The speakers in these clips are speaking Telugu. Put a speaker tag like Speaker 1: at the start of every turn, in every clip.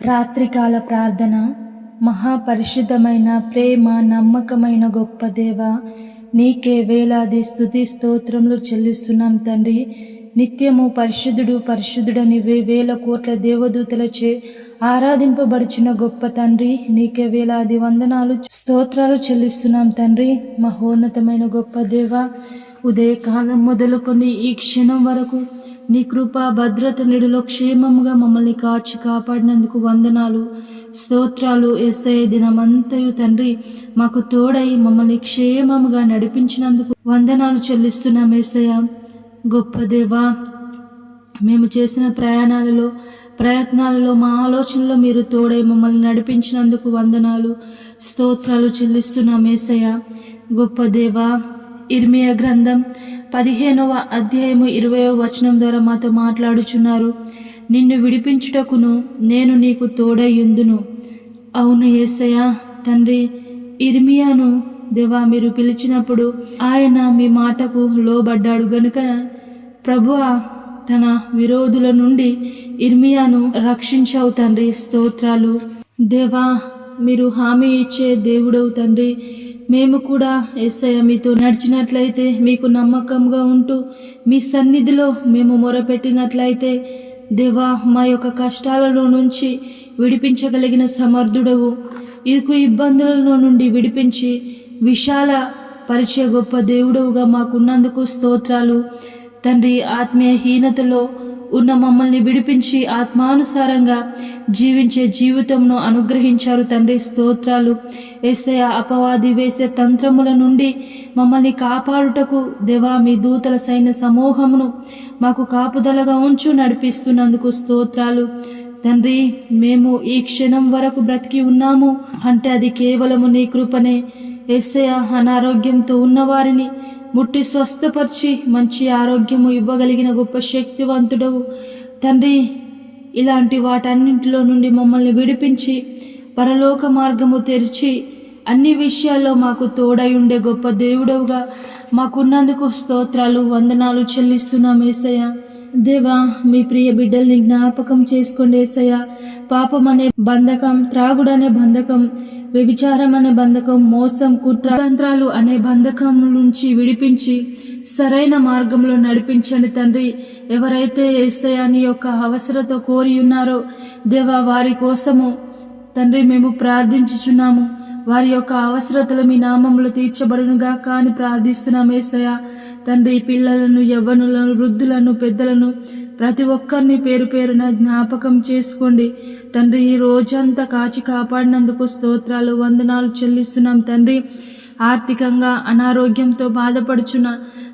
Speaker 1: రాత్రికాల ప్రార్థన మహాపరిశుద్ధమైన ప్రేమ నమ్మకమైన గొప్ప దేవ నీకే వేలాది స్థుతి స్తోత్రములు చెల్లిస్తున్నాం తండ్రి. నిత్యము పరిశుద్ధుడు పరిశుద్ధుడని వే వేల కోట్ల దేవదూతలచే ఆరాధింపబడుచున్న గొప్ప తండ్రి. నీకే వేలాది వందనాలు స్తోత్రాలు చెల్లిస్తున్నాం తండ్రి. మహోన్నతమైన గొప్ప దేవ ఉదయకాలం మొదలుకొని ఈ క్షణం వరకు నీ కృప భద్రత నిడులో క్షేమంగా మమ్మల్ని కాచి కాపాడినందుకు వందనాలు స్తోత్రాలు ఎస్ఐ దినమంతయు తండ్రి మాకు తోడై మమ్మల్ని క్షేమముగా నడిపించినందుకు వందనాలు చెల్లిస్తున్నాం ఏసయ్య. గొప్ప దేవా మేము చేసిన ప్రయాణాలలో ప్రయత్నాలలో మా ఆలోచనలో మీరు తోడై మమ్మల్ని నడిపించినందుకు వందనాలు స్తోత్రాలు చెల్లిస్తున్నాం ఏసయ్య. గొప్ప దేవా ఇర్మియా గ్రంథం పదిహేనవ అధ్యాయము ఇరవయో వచనం ద్వారా మాతో మాట్లాడుచున్నారు. నిన్ను విడిపించుటకును నేను నీకు తోడయ్యుందును. అవును ఏసయ్య తండ్రి ఇర్మియాను దేవా మీరు పిలిచినప్పుడు ఆయన మీ మాటకు లోబడ్డాడు. గనుక ప్రభువ తన విరోధుల నుండి ఇర్మియాను రక్షించావు తండ్రి స్తోత్రాలు. దేవా మీరు హామీ ఇచ్చే దేవుడవు తండ్రి. మేము కూడా ఎస్ఐ మీతో నడిచినట్లయితే మీకు నమ్మకంగా ఉంటూ మీ సన్నిధిలో మేము మొరపెట్టినట్లయితే దేవా మా యొక్క కష్టాలలో నుంచి విడిపించగలిగిన సమర్థుడవు. ఇరుకు ఇబ్బందులలో నుండి విడిపించి విశాల పరిచయ గొప్ప దేవుడవుగా మాకున్నందుకు స్తోత్రాలు. తండ్రి ఆత్మీయ హీనతలో ఉన్న మమ్మల్ని విడిపించి ఆత్మానుసారంగా జీవించే జీవితంను అనుగ్రహించారు తండ్రి. స్తోత్రాలు. ఎస్ఐ అపవాది వేసే తంత్రముల నుండి మమ్మల్ని కాపాడుటకు దేవా మీ దూతల సైన్య సమూహమును మాకు కాపుదలగా ఉంచు నడిపిస్తున్నందుకు స్తోత్రాలు. తండ్రి మేము ఈ క్షణం వరకు బ్రతికి ఉన్నాము. అంటే అది కేవలము నీ కృపనే. ఎస్ఐ అనారోగ్యంతో ఉన్నవారిని ముట్టి స్వస్థపరిచి మంచి ఆరోగ్యము ఇవ్వగలిగిన గొప్ప శక్తివంతుడవు. తండ్రి ఇలాంటి వాటన్నింటిలో నుండి మమ్మల్ని విడిపించి పరలోక మార్గము తెరిచి అన్ని విషయాల్లో మాకు తోడై ఉండే గొప్ప దేవుడవుగా. మాకున్నందుకు స్తోత్రాలు వందనాలు చెల్లిస్తున్నాం ఏసయ్య. దేవా మీ ప్రియ బిడ్డల్ని జ్ఞాపకం చేసుకోండి ఏసయ్య. పాపం అనే బంధకం త్రాగుడనే బంధకం వ్యభిచారం అనే బంధకం మోసం కుట్రతంత్రాలు అనే బంధకం నుంచి విడిపించి సరైన మార్గంలో నడిపించండి తండ్రి. ఎవరైతే ఏసయాని యొక్క అవసరత కోరి ఉన్నారో దేవా వారి కోసము తండ్రి మేము ప్రార్థించుచున్నాము. వారి యొక్క అవసరతలు మీ నామములు తీర్చబడునుగా కాని ప్రార్థిస్తున్నాం ఏసయ తండ్రి పిల్లలను యవ్వనులను వృద్ధులను పెద్దలను ప్రతి ఒక్కరిని పేరు పేరున జ్ఞాపకం చేసుకోండి. తండ్రి ఈ రోజంతా కాచి కాపాడినందుకు స్తోత్రాలు వందనాలు చెల్లిస్తున్నాం తండ్రి. ఆర్థికంగా అనారోగ్యంతో బాధపడుచున్న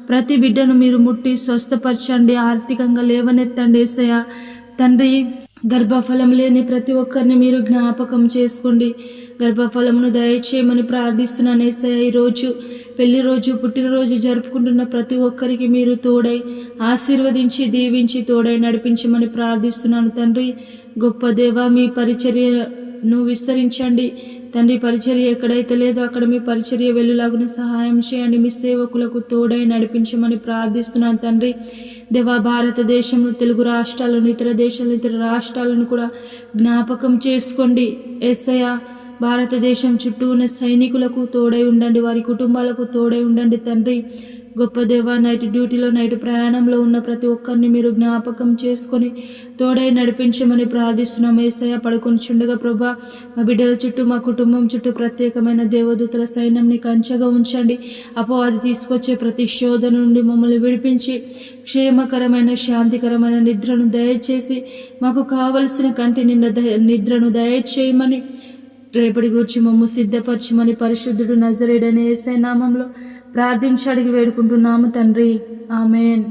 Speaker 1: ప్రతి బిడ్డను మీరు ముట్టి స్వస్థపరచండి ఆర్థికంగా లేవనెత్తండి ఏసయ తండ్రి గర్భఫలం లేని ప్రతి ఒక్కరిని మీరు జ్ఞాపకం చేసుకోండి. గర్భఫలమును దయచేయమని ప్రార్థిస్తున్నాను ఏసయ్య ఈరోజు పెళ్ళి రోజు పుట్టినరోజు జరుపుకుంటున్న ప్రతి ఒక్కరికి మీరు తోడై ఆశీర్వదించి దీవించి తోడై నడిపించమని ప్రార్థిస్తున్నాను తండ్రి. గొప్ప దేవ మీ నువ్వు విస్తరించండి. తండ్రి పరిచర్య ఎక్కడైతే లేదో అక్కడ మీ పరిచర్య వెళ్ళులాగున సహాయం చేయండి. మీ సేవకులకు తోడై నడిపించమని ప్రార్థిస్తున్నాను తండ్రి. దేవా భారతదేశంలో తెలుగు రాష్ట్రాలను ఇతర దేశాలను ఇతర రాష్ట్రాలను కూడా జ్ఞాపకం చేసుకోండి. ఎస్ఐ భారతదేశం చుట్టూ ఉన్న సైనికులకు తోడై ఉండండి వారి కుటుంబాలకు తోడై ఉండండి తండ్రి. గొప్ప దేవ నైట్ డ్యూటీలో నైట్ ప్రయాణంలో ఉన్న ప్రతి ఒక్కరిని మీరు జ్ఞాపకం చేసుకొని తోడై నడిపించమని ప్రార్థిస్తున్నాం. ఏసయ పడుకొని చుండగా ప్రభా. మా బిడ్డల చుట్టూ మా కుటుంబం చుట్టూ ప్రత్యేకమైన దేవదూతల సైన్యంని కంచగా ఉంచండి. అపవాది తీసుకొచ్చే ప్రతి శోధన నుండి మమ్మల్ని విడిపించి క్షేమకరమైన శాంతికరమైన నిద్రను దయచేసి మాకు కావలసిన కంటి నిండా నిద్రను దయచేయమని రేపటి గురించి మమ్ము సిద్ధపరచమని పరిశుద్ధుడు నజరేడనే ఏసై నామంలో ప్రార్థించి అడిగి వేడుకుంటున్నాము తండ్రి. ఆమెన్.